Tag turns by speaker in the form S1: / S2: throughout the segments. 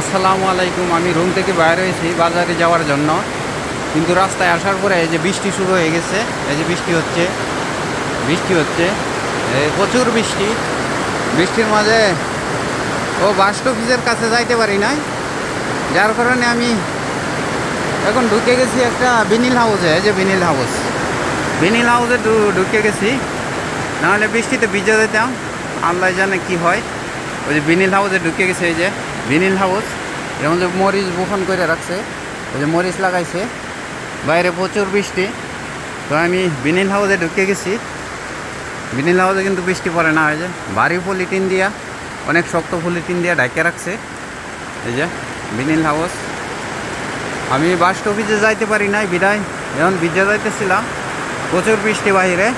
S1: আসসালামু আলাইকুম, আমি রুম থেকে বাইরে হয়েছি বাজারে যাওয়ার জন্য। কিন্তু রাস্তায় আসার পরে এই যে বৃষ্টি শুরু হয়ে গেছে, এই যে বৃষ্টি হচ্ছে বৃষ্টি হচ্ছে প্রচুর বৃষ্টি। বৃষ্টির মাঝে ও বাস অফিসের কাছে যাইতে পারি নাই। যার কারণে আমি এখন ঢুকে গেছি একটা বিনিল হাউসে এই যে বিনিল হাউস বিনিল হাউসে ঢুকে গেছি। নাহলে বৃষ্টিতে ভিজে যেতাম। আল্লাহ জানে কি হয়। ওই যে বিনিল হাউসে ঢুকে গেছে, এই যে বিনিল হাউস যেমন যে মরিচ বপন করে রাখছে, ওই যে মরিচ লাগাইছে। বাইরে প্রচুর বৃষ্টি। তো আমি বিনিল হাউসে ঢুকে গেছি। বিনিল হাউসে কিন্তু বৃষ্টি পড়ে না ওই যে ভারী পলিটিন দিয়া, অনেক শক্ত পলিটিন দিয়া ঢাকে রাখছে। এই যে বিনিল হাউস আমি বাস অফিসে যাইতে পারি নাই, বিদায়। যেমন বিদ্যা যাইতেছিলাম, প্রচুর বৃষ্টি বাহিরে।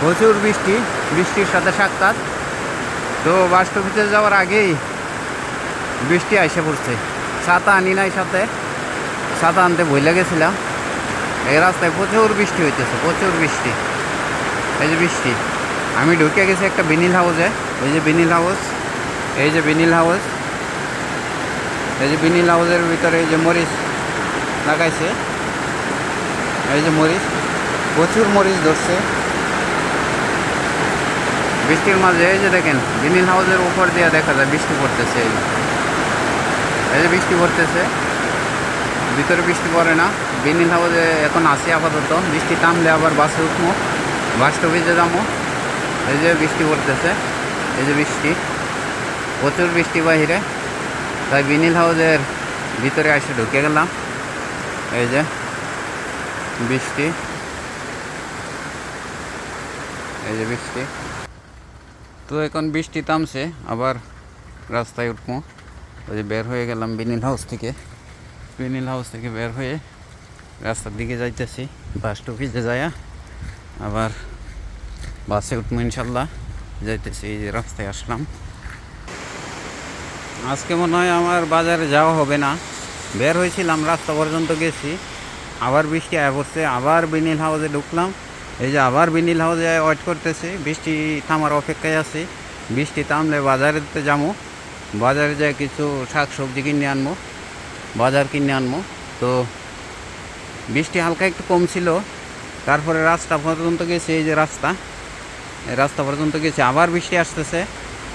S1: প্রচুর বৃষ্টি, বৃষ্টির সাথে সাক্ষাৎ। তো বাস ভিতরে যাওয়ার আগেই বৃষ্টি আইসে পড়ছে। ছাতা আনি নাই সাথে। ছাতা আনতে ভুলে গেছিলাম। এই রাস্তায় প্রচুর বৃষ্টি হইতেছে, প্রচুর বৃষ্টি। এই যে বৃষ্টি। আমি ঢুকে গেছি একটা বিনিল হাউসে এই যে বিনিল হাউস এই যে বিনিল হাউস এই যে বিনিল হাউসের ভিতরে এই যে মরিচ লাগাইছে। এই যে মরিচ। প্রচুর মরিচ ধরছে। বৃষ্টির মাঝে এই যে দেখেন বিনিল হাউসের উপর দিয়ে দেখা যায় বৃষ্টি পড়তেছে। এই যে। বৃষ্টি পড়তেছে, ভিতরে বৃষ্টি পড়ে না। বিনিল হাউসে এখন আসি আপাতত। বৃষ্টি থামলে আবার বাসে উঠবো, বাস ভিজে যাব। এই যে বৃষ্টি পড়তেছে, এই যে বৃষ্টি। প্রচুর বৃষ্টি বাহিরে। তাই বিনিল হাউসের ভিতরে এসে ঢুকে গেলাম। এই যে বৃষ্টি। এই যে বৃষ্টি। তো এখন বৃষ্টি থামছে, আবার রাস্তায় উঠবো। ওই যে বের হয়ে গেলাম বিনিল হাউস থেকে। বিনিল হাউস থেকে বের হয়ে রাস্তার দিকে যাইতেছি, বাস টুপিতে যায়া। আবার বাসে উঠবো ইনশাল্লাহ, যাইতেছি এই যে রাস্তায় আসলাম। আজকে মনে হয় আমার বাজারে যাওয়া হবে না। বের হয়েছিলাম, রাস্তা পর্যন্ত গেছি। আবার বৃষ্টি আয় পড়ছে, আবার বিনিল হাউসে ঢুকলাম। এই যে আবার বিনিল হাউসে ওয়েট করতেছি, বৃষ্টি থামার অপেক্ষায় আছি। বৃষ্টি থামলে বাজারেতে যাব বাজারে যাই কিছু শাক সবজি কিনে আনব বাজার কিনে আনব তো বৃষ্টি হালকা একটু কম ছিল, তারপরে রাস্তা পর্যন্ত গেছে, এই যে রাস্তা। রাস্তা পর্যন্ত গেছে, আবার বৃষ্টি আসতেছে।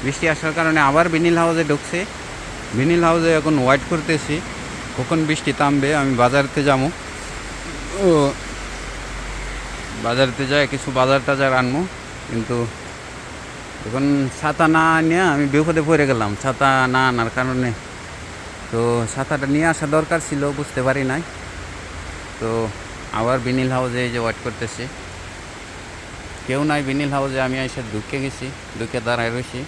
S1: বৃষ্টি আসার কারণে আবার বিনিল হাউসে ঢুকছে। বিনিল হাউসে এখন ওয়েট করতেছি, কখন বৃষ্টি থামবে, আমি বাজারতে যাব ও বাজারতে যায়, কিছু বাজার টাজার আনব। কিন্তু এখন ছাতা না নিয়ে আমি বিপদে পড়ে গেলাম, ছাতা না আনার কারণে। তো ছাতাটা নিয়ে আসা দরকার ছিল, বুঝতে পারি নাই। তো আবার বিনিল হাউজে এই যে ওয়েট করতেছি। কেউ নাই বিনিল হাউজে, আমি এসে ঢুকে গেছি, ঢুকে দাঁড়ায় রয়েছি